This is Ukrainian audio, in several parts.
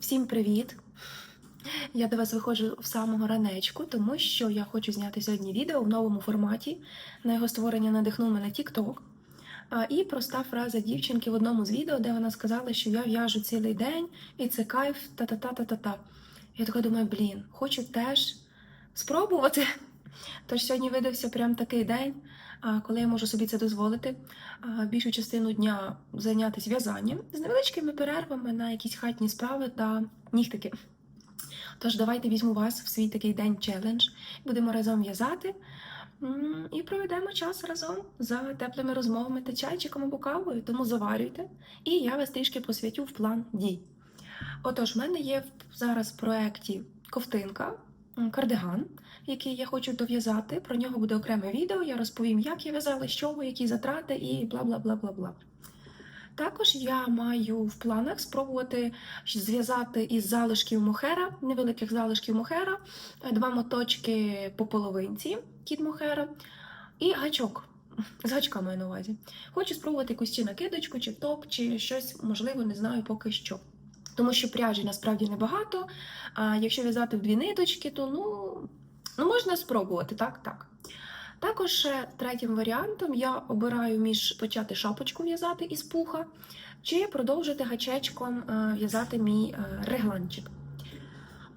Всім привіт! Я до вас виходжу в самого ранечку, тому що я хочу зняти сьогодні відео в новому форматі. На його створення надихнув мене TikTok. І проста фраза дівчинки в одному з відео, де вона сказала, що я в'яжу цілий день, і це кайф, та-та-та-та-та-та. Я така думаю, блін, хочу теж спробувати. Тож сьогодні видався прям такий день, коли я можу собі це дозволити. Більшу частину дня зайнятися в'язанням з невеличкими перервами на якісь хатні справи та нігтики. Тож давайте візьму вас в свій такий день челендж. Будемо разом в'язати і проведемо час разом за теплими розмовами та чайчиком або кавою. Тому заварюйте, і я вас трішки посвятю в план дій. Отож, в мене є зараз в проєкті ковтинка, кардиган, який я хочу дов'язати. Про нього буде окреме відео. Я розповім, як я в'язала, з чого, які затрати і бла бла бла бла бла. Також я маю в планах спробувати зв'язати із залишків мохера, невеликих залишків мохера, е, два моточки по половинці кіт мохера і гачок. З гачка маю на увазі. Хочу спробувати якусь чи накидочку, чи топ, чи щось, можливо, не знаю поки що. Тому що пряжі насправді небагато. А якщо в'язати в дві ниточки, то ну, ну можна спробувати, так, так. Також третім варіантом я обираю між почати шапочку в'язати із пуха, чи продовжити гачечком е, в'язати мій е, регланчик.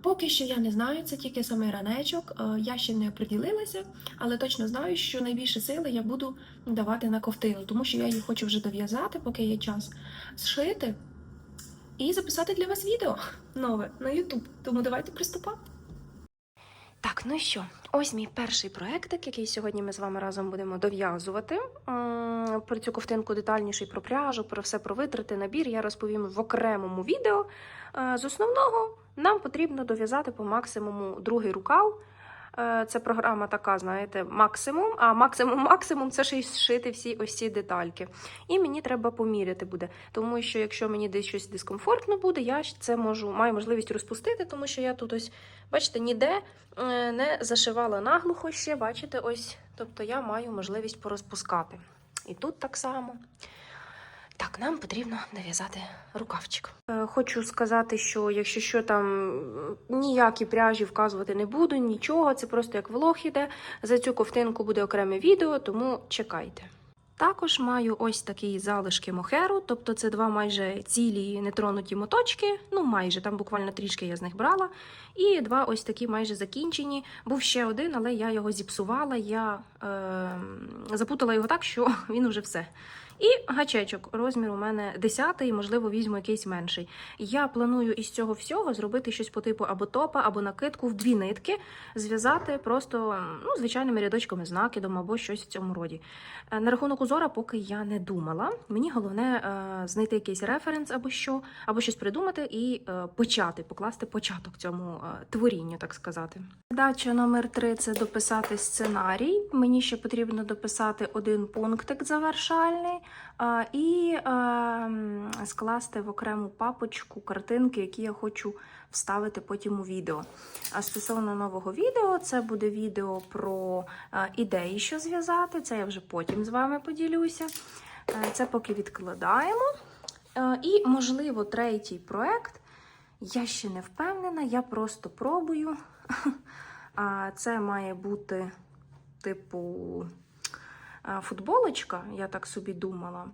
Поки що я не знаю, це тільки самий ранечок, е, я ще не оприділилася, але точно знаю, що найбільше сили я буду давати на ковтину, тому що я її хочу вже дов'язати, поки є час, зшити і записати для вас відео нове на YouTube. Тому давайте приступати. Так, ну що, ось мій перший проектик, який сьогодні ми з вами разом будемо дов'язувати. Про цю ковтинку детальніше, про пряжу, про все про витрати, набір я розповім в окремому відео. Е, З основного нам потрібно дов'язати по максимуму другий рукав. Е, Це програма така, знаєте, максимум, а максимум-максимум це ще й зшити всі ось ці детальки. І мені треба поміряти буде. Тому що якщо мені десь щось дискомфортно буде, я це можу маю можливість розпустити, тому що я тут ось, бачите, ніде е, не зашивала наглухо ще, бачите, ось. Тобто я маю можливість порозпускати. І тут так само. Так, нам потрібно нав'язати рукавчик. Е, Хочу сказати, що якщо що там ніякі пряжі вказувати не буду, нічого, це просто як влог іде. За цю ковтинку буде окреме відео, тому чекайте. Також маю ось такі залишки мохеру, тобто це два майже цілі нетронуті моточки, ну майже там буквально трішки я з них брала. І два ось такі майже закінчені. Був ще один, але я його зіпсувала. Я е, запутала його так, що він уже все. І гачечок, розмір у мене 10, можливо, візьму якийсь менший. Я планую із цього всього зробити щось по типу або топа, або накидку в дві нитки, зв'язати просто ну, звичайними рядочками з накидом або щось в цьому роді. Е, На рахунок узора, поки я не думала. Мені головне е, знайти якийсь референс або що, або щось придумати і е, почати, покласти початок цьому творінню, так сказати. Задача номер три це дописати сценарій. Мені ще потрібно дописати один пунктик завершальний і скласти в окрему папочку картинки, які я хочу вставити потім у відео. А стосовно нового відео, це буде відео про ідеї, що зв'язати. Це я вже потім з вами поділюся. Е, Це поки відкладаємо. Е, І, можливо, третій проект. Я ще не впевнена, я просто пробую. Це має бути, типу, футболочка, я так собі думала.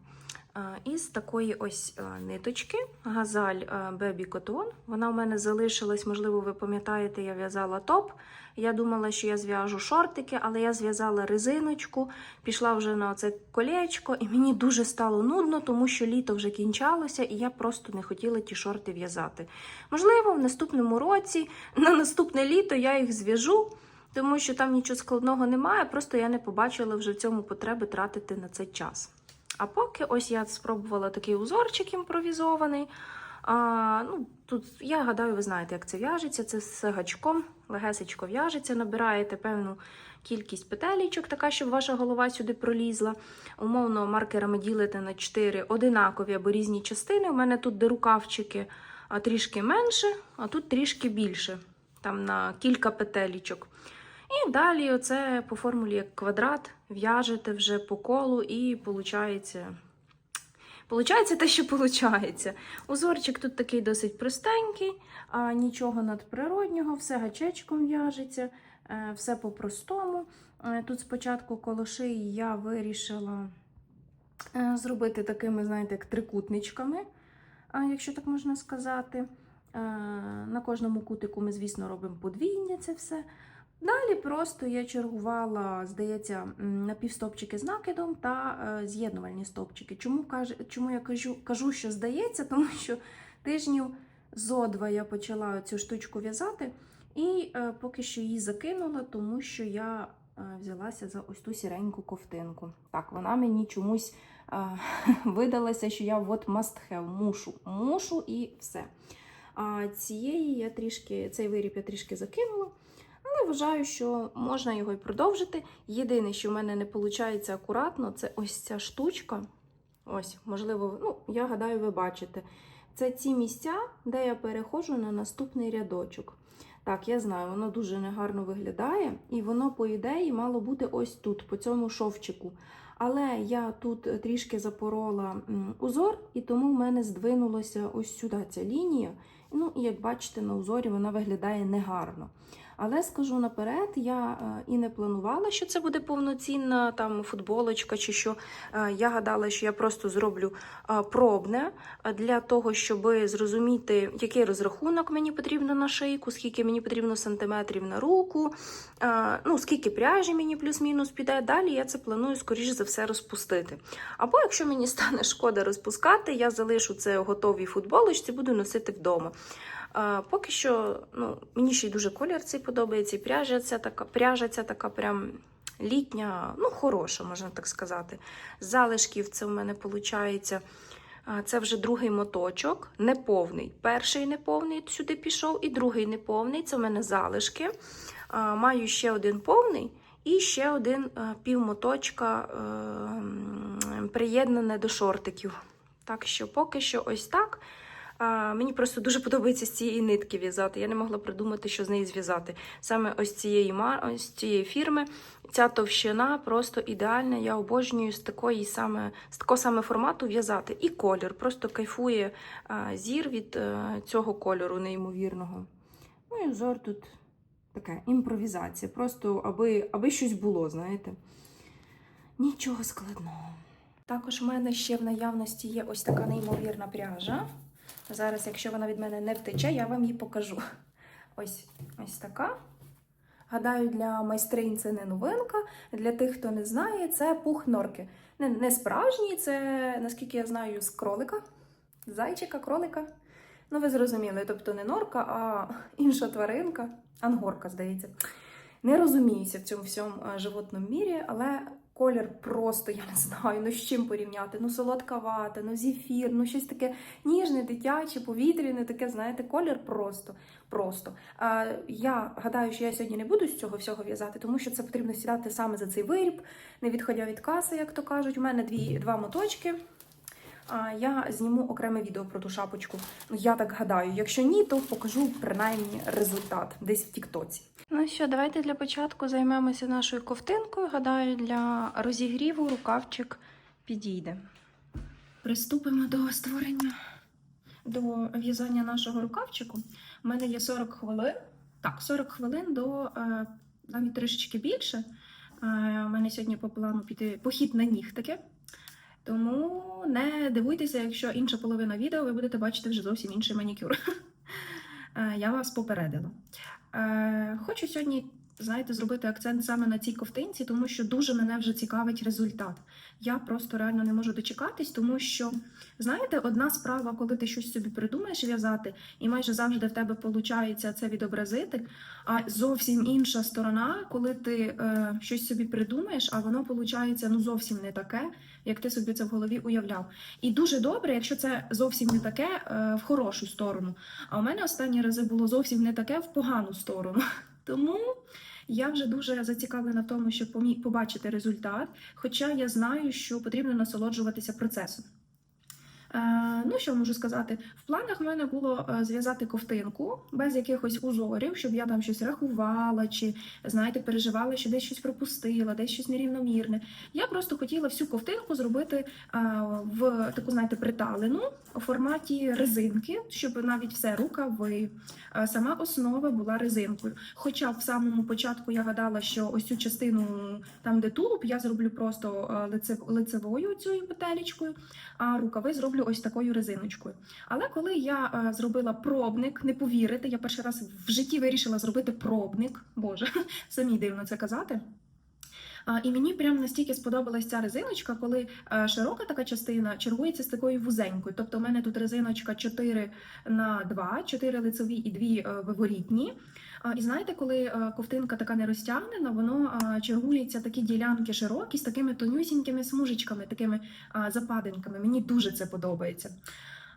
Із такої ось ниточки газаль Baby Cotton. Вона у мене залишилась, можливо, ви пам'ятаєте, я в'язала топ. Я думала, що я зв'яжу шортики, але я зв'язала резиночку, пішла вже на це колечко, і мені дуже стало нудно, тому що літо вже кінчалося, і я просто не хотіла ті шорти в'язати. Можливо, в наступному році, на наступне літо я їх зв'яжу. Тому що там нічого складного немає, просто я не побачила вже в цьому потреби тратити на це час. А поки ось я спробувала такий узорчик імпровізований. А, ну, тут, я гадаю, ви знаєте, як це в'яжеться. Це з гачком, легесечко в'яжеться, набираєте певну кількість петелічок, така, щоб ваша голова сюди пролізла. Умовно, маркерами ділите на 4 одинакові або різні частини. У мене тут де рукавчики трішки менше, а тут трішки більше, там на кілька петелічок. І далі оце по формулі як квадрат в'яжете вже по колу, і виходить Получається те, що получається. Узорчик тут такий досить простенький, а нічого надприроднього, все гачечком в'яжеться, е, все по-простому. Е, Тут спочатку коло шиї я вирішила е, зробити такими, знаєте, як трикутничками, якщо так можна сказати. На кожному кутику ми, звісно, робимо подвійне це все. Далі просто я чергувала, здається, напівстопчики з накидом та е, з'єднувальні стопчики. Чому, чому я кажу, кажу, що здається? Тому що тижнів зо два я почала цю штучку в'язати, і е, поки що її закинула, тому що я е, взялася за ось ту сіреньку ковтинку. Так, вона мені чомусь видалася, що я от must have, мушу, мушу і все. А цієї я трішки, цей виріб я трішки закинула. Але вважаю, що можна його і продовжити. Єдине, що в мене не виходить акуратно, це ось ця штучка. Ось, можливо, ну, я гадаю, ви бачите. Це ці місця, де я переходжу на наступний рядочок. Так, я знаю, воно дуже негарно виглядає, і воно, по ідеї, мало бути ось тут, по цьому шовчику. Але я тут трішки запорола узор, і тому в мене здвинулося ось сюди ця лінія. Ну, і як бачите, на узорі вона виглядає негарно. Але скажу наперед, я е, і не планувала, що це буде повноцінна там футболочка чи що. Е, Я гадала, що я просто зроблю е, пробне для того, щоб зрозуміти, який розрахунок мені потрібно на шийку, скільки мені потрібно сантиметрів на руку, ну скільки пряжі мені плюс-мінус піде. Далі я це планую, скоріш за все, розпустити. Або якщо мені стане шкода розпускати, я залишу це готовій футболочці, буду носити вдома. Поки що ну, мені ще й дуже колір цей подобається, і пряжа ця така, пряжа ця така прям літня, ну, хороша, можна так сказати. Залишків це в мене виходить. Це вже другий моточок, неповний. Перший неповний сюди пішов, і другий неповний. Це в мене залишки. Маю ще один повний і ще один е, півмоточка е, приєднане до шортиків. Так що поки що ось так. А, мені просто дуже подобається з цієї нитки в'язати. Я не могла придумати, що з неї зв'язати. Саме ось цієї ось цієї фірми. Ця товщина просто ідеальна. Я обожнюю з такої саме з такого саме формату в'язати. І колір. Просто кайфує а, зір від е, цього кольору неймовірного. Ну і взор тут така імпровізація. Просто аби, аби щось було, знаєте. Нічого складного. Також в мене ще в наявності є ось така неймовірна пряжа. Зараз, якщо вона від мене не втече, я вам її покажу. Ось ось така. Гадаю, для майстринь це не новинка. Для тих, хто не знає, це пух норки. Не, не справжній, це, наскільки я знаю, з кролика, зайчика, кролика. Ну, ви зрозуміли, тобто не норка, а інша тваринка, ангорка, здається. Не розуміюся в цьому всьому е, животному мірі, але колір просто я не знаю, ну з чим порівняти. Ну, солодкавате, ну зефір, ну щось таке ніжне, дитяче, повітряне, таке, знаєте, колір просто. просто. А, я гадаю, що я сьогодні не буду з цього всього в'язати, тому що це потрібно сідати саме за цей виріб, не відходя від каси, як то кажуть. У мене дві, два моточки. А, я зніму окреме відео про ту шапочку. Ну, я так гадаю. Якщо ні, то покажу принаймні результат десь в Тіктоці. Ну що, давайте для початку займемося нашою ковтинкою. Гадаю, для розігріву рукавчик підійде. Приступимо до створення до в'язання нашого рукавчику. У мене є 40 хвилин. Так, 40 хвилин до е, навіть трішечки більше. Е, у мене сьогодні по плану піти похід на нігтики. Тому не дивуйтеся, якщо інша половина відео ви будете бачити вже зовсім інший манікюр. Е, Я вас попередила. Е, Хочу сьогодні, знаєте, зробити акцент саме на цій ковтинці, тому що дуже мене вже цікавить результат. Я просто реально не можу дочекатись, тому що, знаєте, одна справа, коли ти щось собі придумаєш в'язати, і майже завжди в тебе виходить це відобразити. А зовсім інша сторона, коли ти е, щось собі придумаєш, а воно виходить ну зовсім не таке, як ти собі це в голові уявляв. І дуже добре, якщо це зовсім не таке е, в хорошу сторону. А у мене останні рази було зовсім не таке в погану сторону. Тому я вже дуже зацікавлена в тому, щоб побачити результат. Хоча я знаю, що потрібно насолоджуватися процесом. Е, ну, що можу сказати? В планах в мене було е, зв'язати ковтинку без якихось узорів, щоб я там щось рахувала, чи знаєте, переживала, що десь щось пропустила, десь щось нерівномірне. Я просто хотіла всю ковтинку зробити е, в таку, знаєте, приталену у форматі резинки, щоб навіть все рукави, сама основа була резинкою. Хоча в самому початку я гадала, що ось цю частину, там де тулуб, я зроблю просто лицевою цією петелечкою, а рукави зроблю ось такою резиночкою. Але коли я е, зробила пробник, не повірите, я перший раз в житті вирішила зробити пробник. Боже, самі дивно це казати. І мені прям настільки сподобалась ця резиночка, коли е, широка така частина чергується з такою вузенькою. Тобто, у мене тут резиночка 4 на 2, 4 лицеві і 2 е, виворітні. І знаєте, коли е, ковтинка така не розтягнена, воно чергується такі ділянки широкі з такими тонюсінькими смужечками, такими западинками. Мені дуже це подобається.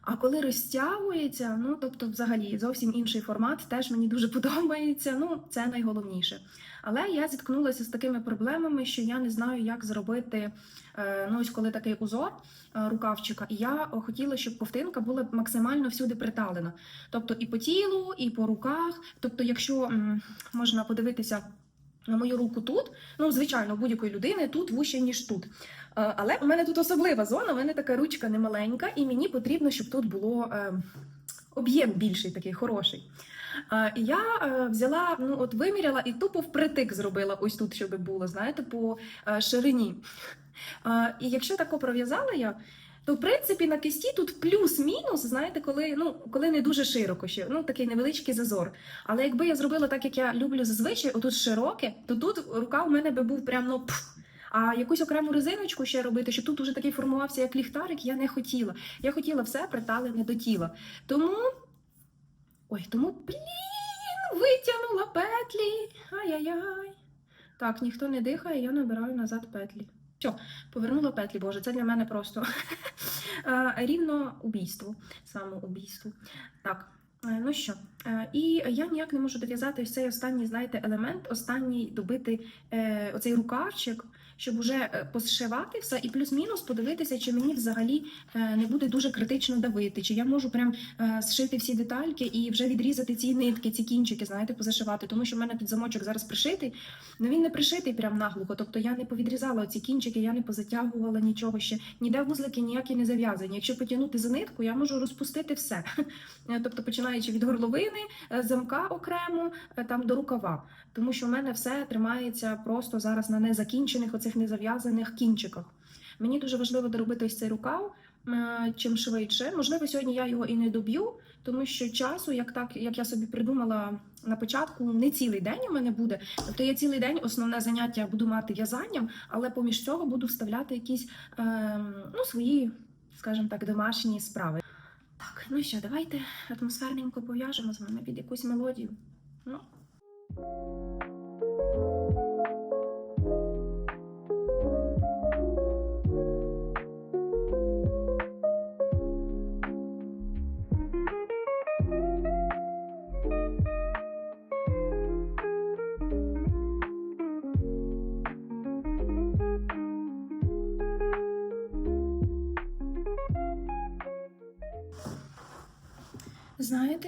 А коли розтягується, ну тобто, взагалі зовсім інший формат, теж мені дуже подобається. Ну, це найголовніше. Але я зіткнулася з такими проблемами, що я не знаю, як зробити. Е, Ну, ось коли такий узор е, рукавчика, і я хотіла, щоб ковтинка була максимально всюди приталена. Тобто і по тілу, і по руках. Тобто, якщо можна подивитися на мою руку тут, ну, звичайно, будь-якої людини тут вуще, ніж тут. Е, Але у мене тут особлива зона, у мене така ручка немаленька, і мені потрібно, щоб тут було об'єм більший, такий хороший. Е, і Я е, взяла, ну от виміряла і тупо впритик зробила ось тут, щоб було, знаєте, по е, ширині. І якщо тако пров'язала я, то в принципі на кисті тут плюс-мінус, знаєте, коли, ну, коли не дуже широко ще, ну такий невеличкий зазор. Але якби я зробила так, як я люблю зазвичай, отут широке, то тут рука у мене би був прям ну. А якусь окрему резиночку ще робити, щоб тут уже такий формувався як ліхтарик, я не хотіла. Я хотіла все приталене до тіла. Тому. Ой, тому, блін, витягнула петлі. Ай-яй-яй. Так, ніхто не дихає, я набираю назад петлі. Все, повернула петлі, Боже, це для мене просто е, рівно убійство, самоубійство. Так. е, Ну що, е, і я ніяк не можу дов'язати ось цей останній, знаєте, елемент, останній добити оцей рукавчик, щоб уже е, посшивати все, і плюс-мінус подивитися, чи мені взагалі е, не буде дуже критично давити, чи я можу прям е, зшити всі детальки і вже відрізати ці нитки, ці кінчики, знаєте, позашивати, тому що в мене тут замочок зараз пришитий. Ну він не пришитий прям наглухо. Тобто я не повідрізала ці кінчики, я не позатягувала нічого ще. Ніде вузлики ніякі не зав'язані. Якщо потягнути за нитку, я можу розпустити все. Тобто, починаючи від горловини, замка окремо, там до рукава. Тому що в мене все тримається просто зараз на незакінчених, оцих незав'язаних кінчиках. Мені дуже важливо доробити ось цей рукав. е, Чим швидше, можливо, сьогодні я його і не доб'ю, тому що часу, як так як я собі придумала на початку, не цілий день у мене буде. Тобто я цілий день основне заняття буду мати в'язанням, але поміж цього буду вставляти якісь ем, ну, свої, скажімо так, домашні справи. Так, ну що, давайте атмосферненько пов'яжемо з вами під якусь мелодію. Ну. thank you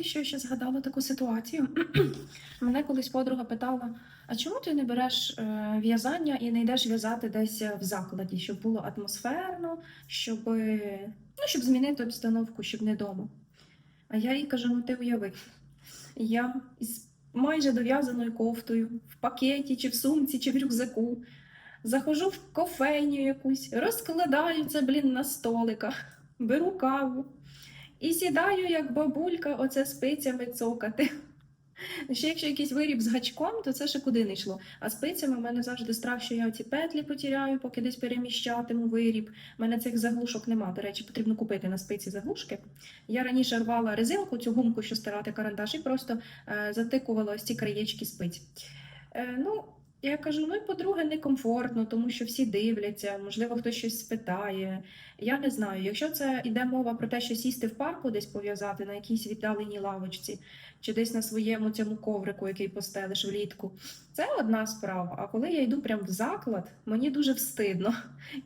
Що я ще згадала таку ситуацію? Мене колись подруга питала: а чому ти не береш е, в'язання і не йдеш в'язати десь в закладі, щоб було атмосферно, щоб, ну, щоб змінити обстановку, щоб не вдома? А я їй кажу: ну ти уяви, я із майже дов'язаною кофтою, в пакеті, чи в сумці, чи в рюкзаку. Заходжу в кофейню якусь, розкладаю це, блін, на столиках, беру каву. І сідаю, як бабулька, оце спицями цокати. Ще якщо якийсь виріб з гачком, то це ще куди не йшло. А спицями в мене завжди страх, що я ці петлі потіряю, поки десь переміщатиму виріб. У мене цих заглушок нема. До речі, потрібно купити на спиці заглушки. Я раніше рвала резинку, цю гумку, що стирати карандаш, і просто е, затикувала ось ці краєчки спиць. Е, ну, Я кажу: ну і по-друге, некомфортно, тому що всі дивляться, можливо, хтось щось спитає. Я не знаю. Якщо це йде мова про те, що сісти в парку десь пов'язати на якійсь віддаленій лавочці, чи десь на своєму цьому коврику, який постелиш влітку, це одна справа. А коли я йду прямо в заклад, мені дуже встидно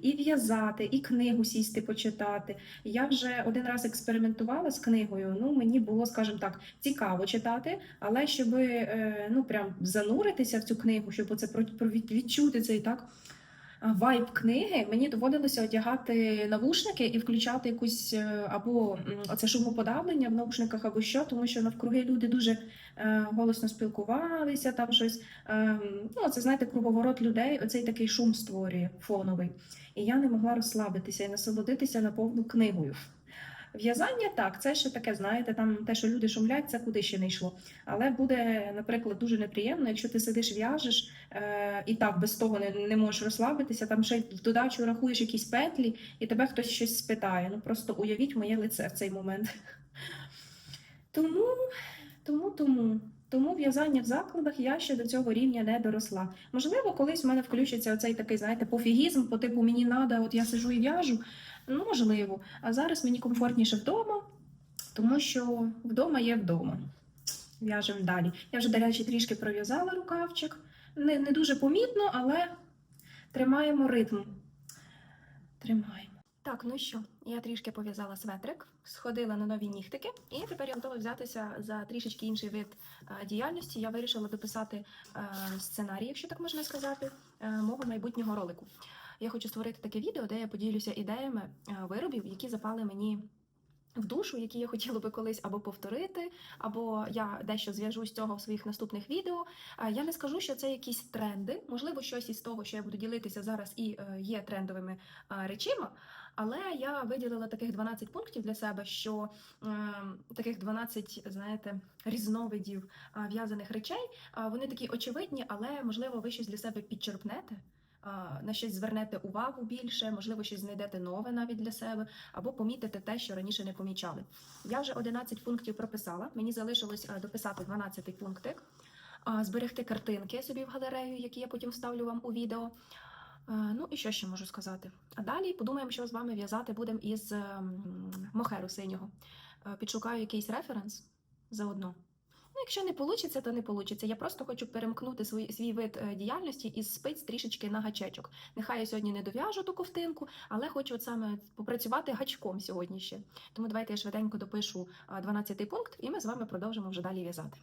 і в'язати, і книгу сісти почитати. Я вже один раз експериментувала з книгою. Ну мені було, скажімо так, цікаво читати, але щоб е, ну прям зануритися в цю книгу, щоб оце відчути цей так. А, Вайб книги мені доводилося одягати навушники і включати якусь е, або оце шумоподавлення в наушниках, або що, тому що навкруги люди дуже е, голосно спілкувалися, там щось. Е, ну, це знаєте, круговорот людей, оцей такий шум створює фоновий. І я не могла розслабитися і насолодитися наповну книгою. В'язання так, це ще таке, знаєте, там те, що люди шумлять, це куди ще не йшло. Але буде, наприклад, дуже неприємно, якщо ти сидиш, в'яжеш е, і так без того не, не можеш розслабитися, там ще в додачу рахуєш якісь петлі, і тебе хтось щось спитає. Ну просто уявіть моє лице в цей момент. Тому, тому, тому. Тому в'язання в закладах я ще до цього рівня не доросла. Можливо, колись в мене включиться оцей такий, знаєте, пофігізм, по типу мені надо, от я сижу і в'яжу. Ну, можливо. А зараз мені комфортніше вдома, тому що вдома є вдома. В'яжемо далі. Я вже, до речі, трішки пров'язала рукавчик. Не, не дуже помітно, але тримаємо ритм. Тримаємо. Так, ну що, я трішки пов'язала светрик, сходила на нові нігтики, і тепер я готова взятися за трішечки інший вид е, діяльності. Я вирішила дописати е, сценарій, якщо так можна сказати, е, мого майбутнього ролику. Я хочу створити таке відео, де я поділюся ідеями е, виробів, які запали мені в душу, які я хотіла би колись або повторити, або я дещо зв'яжу з цього в своїх наступних відео. Е, Я не скажу, що це якісь тренди. Можливо, щось із того, що я буду ділитися зараз, і е, є трендовими речима. Але я виділила таких 12 пунктів для себе, що е, таких 12, знаєте, різновидів в'язаних речей. Вони такі очевидні, але можливо, ви щось для себе підчерпнете. На щось звернете увагу більше, можливо, щось знайдете нове навіть для себе, або помітите те, що раніше не помічали. Я вже 11 пунктів прописала. Мені залишилось е, дописати 12 пунктик, зберегти картинки собі в галерею, які я потім вставлю вам у відео. Е, Ну і що ще можу сказати? А далі подумаємо, що з вами в'язати будемо із ем, мохеру синього. Е, Підшукаю якийсь референс заодно. Ну, якщо не вийде, то не вийде. Я просто хочу перемкнути свій, свій вид е, діяльності із спиць трішечки на гачечок. Нехай я сьогодні не дов'яжу ту ковтинку, але хочу от саме попрацювати гачком сьогодні ще. Тому давайте я швиденько допишу 12 пункт, і ми з вами продовжимо вже далі в'язати.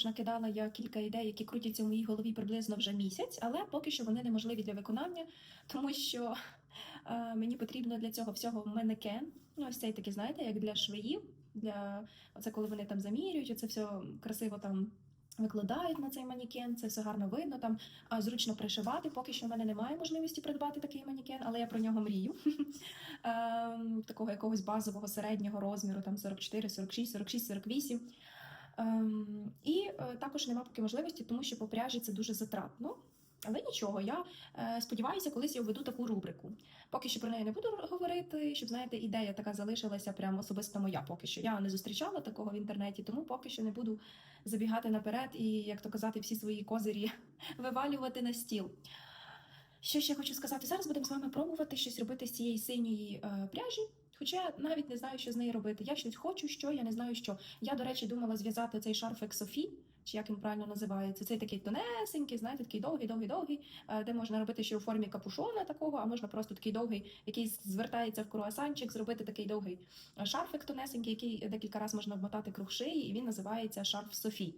Також накидала я кілька ідей, які крутяться в моїй голові приблизно вже місяць, але поки що вони неможливі для виконання, тому що е, мені потрібно для цього всього манекен. Ну, ось цей такий, знаєте, як для швеїв, для оце коли вони там замірюють, оце все красиво там. Викладають на цей манікен, це все гарно видно, там зручно пришивати. Поки що в мене немає можливості придбати такий манікен, але я про нього мрію. Ем, Такого якогось базового середнього розміру, там 44, 46, 46, 48. Ем, І е, також нема поки можливості, тому що по пряжі це дуже затратно. Але нічого, я е, сподіваюся, колись я введу таку рубрику. Поки що про неї не буду говорити, щоб знаєте, ідея така залишилася прямо особисто моя. Поки що я не зустрічала такого в інтернеті, тому поки що не буду забігати наперед і, як то казати, всі свої козирі вивалювати на стіл. Що ще хочу сказати? Зараз будемо з вами пробувати щось робити з цієї синьої е, пряжі. Хоча навіть не знаю, що з нею робити. Я щось хочу, що я не знаю що. Я, до речі, думала зв'язати цей шарфик Софі чи як він правильно називається. Цей такий тонесенький, знаєте, такий довгий, довгий, довгий, е, де можна робити ще у формі капушона такого, а можна просто такий довгий, який звертається в круасанчик, зробити такий довгий е, шарфик тонесенький, який декілька разів можна обмотати круг шиї, і він називається шарф Софі.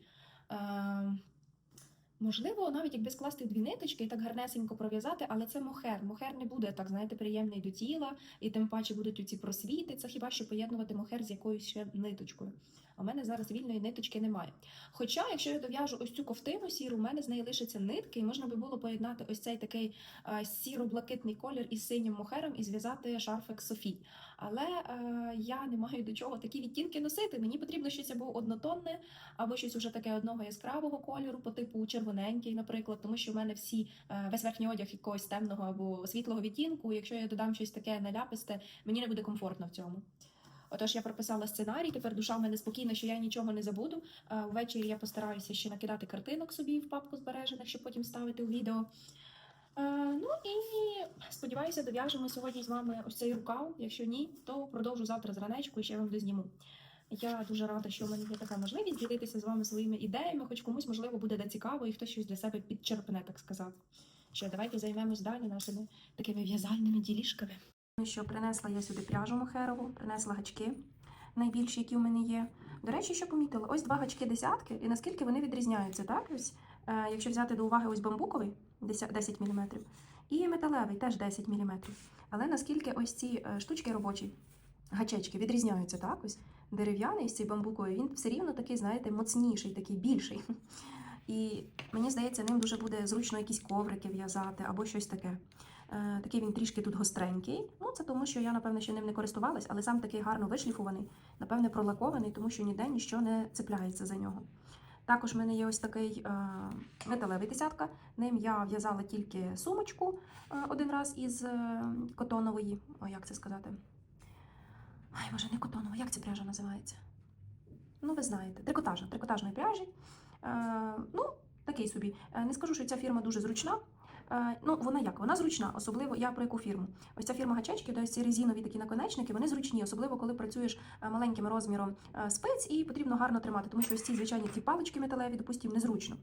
Можливо, навіть якби скласти дві ниточки і так гарнесенько пров'язати, але це мохер. Мохер не буде так, знаєте, приємний до тіла, і тим паче будуть ці просвіти. Це хіба що поєднувати мохер з якоюсь ще ниточкою. В мене зараз вільної ниточки немає. Хоча, якщо я дов'яжу ось цю ковтину сіру, у мене з неї лишаться нитки, і можна би було поєднати ось цей такий е, сіро-блакитний колір із синім мохером і зв'язати шарфик Софі. Але е, я не маю до чого такі відтінки носити. Мені потрібно щось або однотонне, або щось уже таке одного яскравого кольору, по типу червоненький, наприклад, тому що в мене всі е, весь верхній одяг якогось темного або світлого відтінку. Якщо я додам щось таке наляписте, мені не буде комфортно в цьому. Отож, я прописала сценарій. Тепер душа в мене спокійна, що я нічого не забуду. Е, Ввечері я постараюся ще накидати картинок собі в папку збережених, щоб потім ставити у відео. Е, ну і сподіваюся, дов'яжемо сьогодні з вами ось цей рукав. Якщо ні, то продовжу завтра зранечку і ще вам дозніму. Я дуже рада, що в мене є така можливість ділитися з вами своїми ідеями, хоч комусь, можливо, буде де цікаво і хтось щось для себе підчерпне, так сказати. Що давайте займемось далі нашими такими в'язальними ділішками. Що, принесла я сюди пряжу мохерову, принесла гачки, найбільші, які у мене є. До речі, що помітила? Ось два гачки десятки, і наскільки вони відрізняються, так? Ось, е, якщо взяти до уваги ось бамбуковий 10 10 мм, і металевий теж 10 мм. Але наскільки ось ці е, штучки робочі, гачечки відрізняються, так? Ось дерев'яний, ось цей бамбуковий, він все рівно такий, знаєте, моцніший, такий більший. І мені здається, ним дуже буде зручно якісь коврики в'язати або щось таке. Е, Такий він трішки тут гостренький. Ну, це тому, що я, напевно, ще ним не користувалась, але сам такий гарно вишліфуваний, напевне, пролакований, тому що ніде ніщо не цепляється за нього. Також в мене є ось такий е, металевий десятка. Ним я в'язала тільки сумочку е, один раз із котонової. О, як це сказати? Ай, може, не котонова, як ця пряжа називається? Ну, ви знаєте, трикотажна, трикотажної пряжі. Ну, такий собі. Не скажу, що ця фірма дуже зручна. Е, Ну, вона як? Вона зручна, особливо я про яку фірму. Ось ця фірма гачечки, ось ці резинові такі наконечники, вони зручні, особливо коли працюєш е, маленьким розміром е, спиць і потрібно гарно тримати, тому що ось ці звичайні ці палички металеві, допустимо, незручно.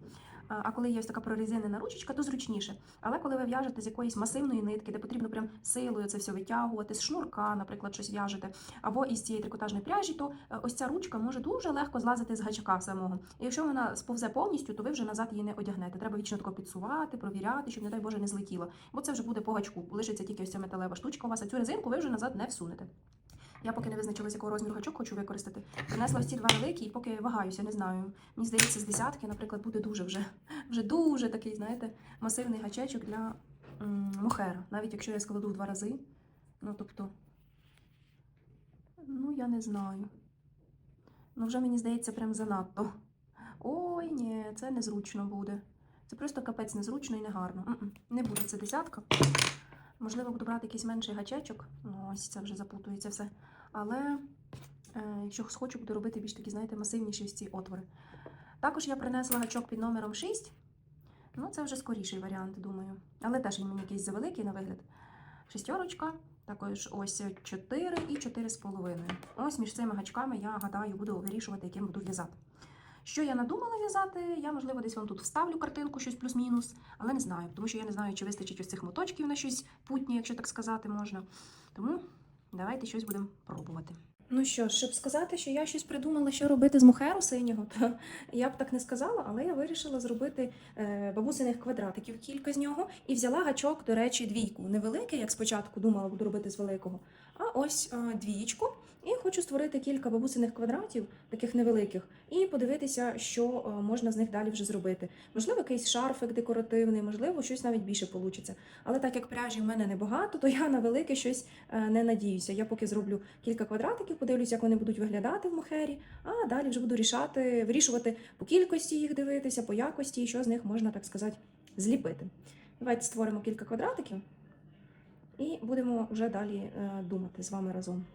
А коли є ось така прорезинена ручечка, то зручніше. Але коли ви в'яжете з якоїсь масивної нитки, де потрібно прям силою це все витягувати, з шнурка, наприклад, щось в'яжете, або із цієї трикотажної пряжі, то ось ця ручка може дуже легко злазити з гачка самого. І якщо вона сповзе повністю, то ви вже назад її не одягнете. Треба вічно тако підсувати, провіряти, щоб, не дай Боже, не злетіло. Бо це вже буде по гачку. Лишиться тільки ось ця металева штучка у вас, а цю резинку ви вже назад не всунете. Я поки не визначилася, якого розміру гачок хочу використати. Принесла ці два великі, і поки вагаюся, не знаю. Мені здається, з десятки, наприклад, буде дуже вже, вже дуже такий, знаєте, масивний гачечок для мохера. Навіть якщо я складу в два рази. Ну, тобто, ну, я не знаю. Ну, вже мені здається, прям занадто. Ой, ні, це незручно буде. Це просто капець незручно і негарно. Не буде це десятка. Можливо, буду брати якийсь менший гачечок. Ну, ось це вже заплутується все. Але е, якщо хочу, буду робити більш такі, знаєте, масивніші ось ці отвори. Також я принесла гачок під номером 6. Ну, це вже скоріший варіант, думаю. Але теж він мені якийсь завеликий на вигляд. Шестерочка, також ось 4 і 4,5. Ось між цими гачками я гадаю, буду вирішувати, яким буду в'язати. Що я надумала в'язати, я, можливо, десь вам тут вставлю картинку, щось плюс-мінус, але не знаю, тому що я не знаю, чи вистачить ось цих моточків на щось путнє, якщо так сказати можна. Тому давайте щось будемо пробувати. Ну що щоб сказати, що я щось придумала, що робити з мохеру синього, то я б так не сказала, але я вирішила зробити е, бабусиних квадратиків кілька з нього і взяла гачок, до речі, двійку. Невеликий, як спочатку думала, буду робити з великого, а ось е, двієчку. І хочу створити кілька бабусиних квадратів, таких невеликих, і подивитися, що е, можна з них далі вже зробити. Можливо, якийсь шарфик декоративний, можливо, щось навіть більше вийде. Але так як пряжі в мене небагато, то я на велике щось не надіюся. Я поки зроблю кілька квадратиків, подивлюся, як вони будуть виглядати в мохері, а далі вже буду рішати, вирішувати по кількості їх дивитися, по якості, і що з них можна, так сказати, зліпити. Давайте створимо кілька квадратиків і будемо вже далі е, думати з вами разом.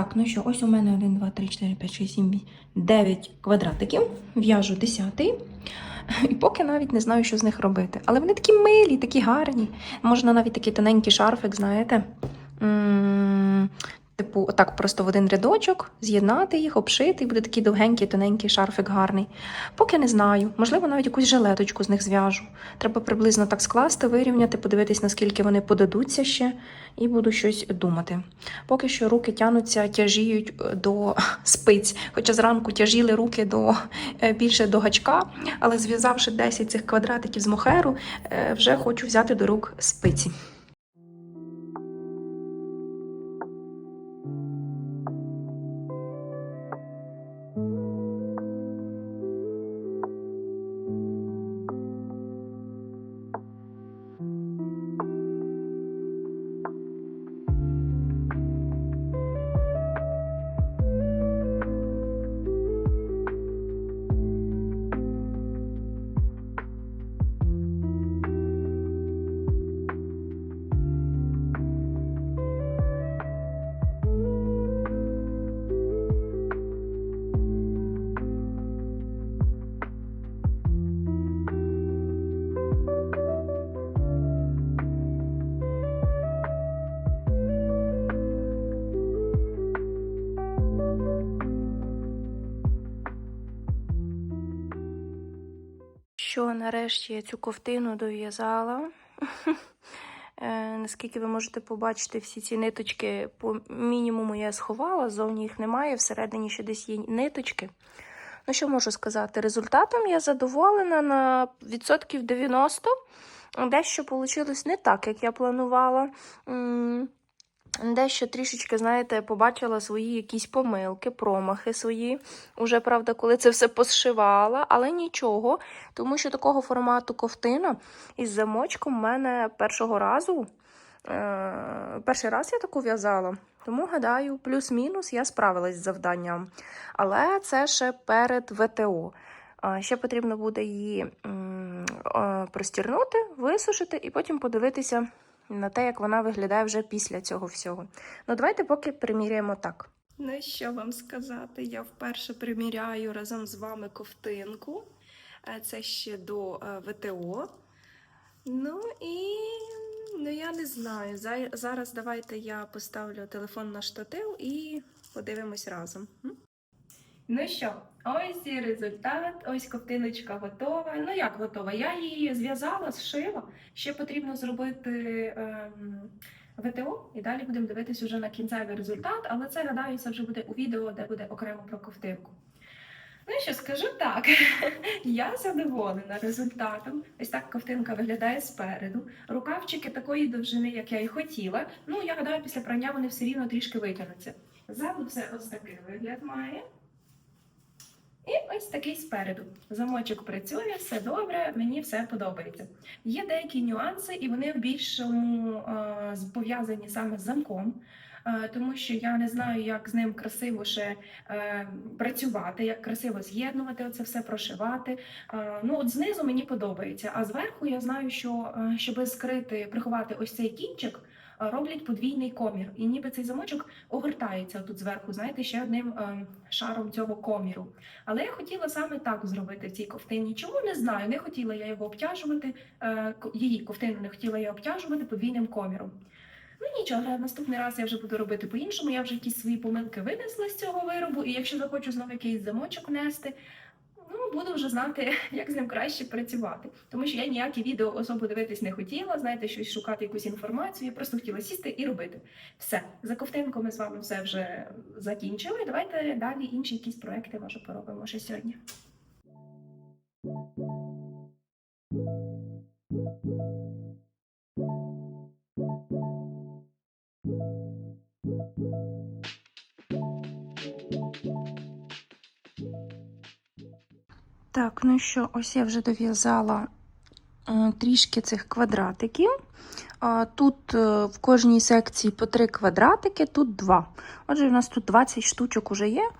Так, ну що, ось у мене 1, 2, 3, 4, 5, 6, 7, 9 квадратиків. В'яжу 10. І поки навіть не знаю, що з них робити. Але вони такі милі, такі гарні. Можна навіть такий тоненький шарфик, знаєте. Типу, отак просто в один рядочок, з'єднати їх, обшити, і буде такий довгенький, тоненький шарфик гарний. Поки не знаю. Можливо, навіть якусь жилеточку з них зв'яжу. Треба приблизно так скласти, вирівняти, подивитись, наскільки вони подадуться ще, і буду щось думати. Поки що руки тянуться, тяжіють е, до спиць. Хоча зранку тяжіли руки до е, більше до гачка, але зв'язавши 10 цих квадратиків з мохеру, е, вже хочу взяти до рук спиці. Нарешті я цю ковтину дов'язала. Е, Наскільки ви можете побачити, всі ці ниточки по мінімуму я сховала, зовні їх немає, всередині ще десь є ниточки. Ну, що можу сказати? Результатом я задоволена на відсотків 90. Дещо вийшло не так, як я планувала. Дещо трішечки, знаєте, побачила свої якісь помилки, промахи свої. Уже, правда, коли це все посшивала, але нічого, тому що такого формату ковтина із замочком в мене першого разу. Е, перший раз я таку в'язала, тому гадаю, плюс-мінус я справилась з завданням. Але це ще перед ВТО. Ще потрібно буде її е, простірнути, висушити і потім подивитися на те, як вона виглядає вже після цього всього. Ну, давайте поки приміряємо так. Ну, що вам сказати? Я вперше приміряю разом з вами ковтинку. Е, Це ще до е, ВТО. Ну і ну, я не знаю. Зараз давайте я поставлю телефон на штатив і подивимось разом. Ну що, ось результат, ось ковтиночка готова. Ну як готова? Я її зв'язала, зшила. Ще потрібно зробити ем, ВТО, і далі будемо дивитися вже на кінцевий результат, але це гадаю, це вже буде у відео, де буде окремо про ковтинку. Ну що скажу так, я задоволена результатом. Ось так ковтинка виглядає спереду. Рукавчики такої довжини, як я і хотіла. Ну я гадаю, після прання вони все рівно трішки витягнуться. Ззаду все ось такий вигляд має. І ось такий спереду. Замочок працює, все добре, мені все подобається. Є деякі нюанси, і вони в більшому е, пов'язані саме з замком, е, тому що я не знаю, як з ним красиво ще е, працювати, як красиво з'єднувати оце все, прошивати. Е, ну, от знизу мені подобається, а зверху я знаю, що е, щоб скрити, приховати ось цей кінчик. Е, Роблять подвійний комір, і ніби цей замочок огортається тут зверху, знаєте, ще одним е, шаром цього коміру. Але я хотіла саме так зробити в цій ковтині. Чому не знаю? Не хотіла я його обтяжувати, е, її ковтину не хотіла я обтяжувати подвійним коміром. Ну нічого, наступний раз я вже буду робити по-іншому. Я вже якісь свої помилки винесла з цього виробу, і якщо захочу знову якийсь замочок нести, ну буду вже знати, як з ним краще працювати. Тому що я ніякі відео особо дивитись не хотіла, знаєте, щось шукати якусь інформацію. Я просто хотіла сісти і робити. Все, за ковтинку ми з вами все вже закінчили. Давайте далі інші якісь проекти може поробимо ще сьогодні. Так, ну що, ось я вже дов'язала е, трішки цих квадратиків. Тут е, в кожній секції по три квадратики, тут два. Отже, у нас тут 20 штучок уже є.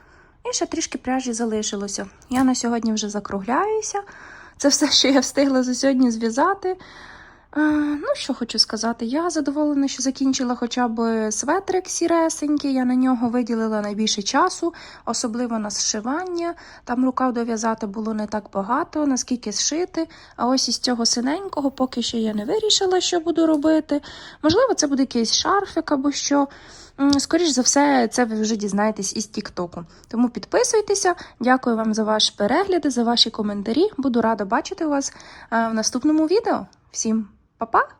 І ще трішки пряжі залишилося. Я на сьогодні вже закругляюся. Це все, що я встигла за сьогодні зв'язати. Е, Ну, що хочу сказати, я задоволена, що закінчила хоча б светрик сіресенький. Я на нього виділила найбільше часу, особливо на зшивання. Там рукав дов'язати було не так багато, наскільки зшити. А ось із цього синенького поки що я не вирішила, що буду робити. Можливо, це буде якийсь шарфик або що. М, Скоріш за все, це ви вже дізнаєтесь із Тіктоку. Тому підписуйтеся. Дякую вам за ваші перегляди, за ваші коментарі. Буду рада бачити вас е, в наступному відео. Всім Papa? Pa?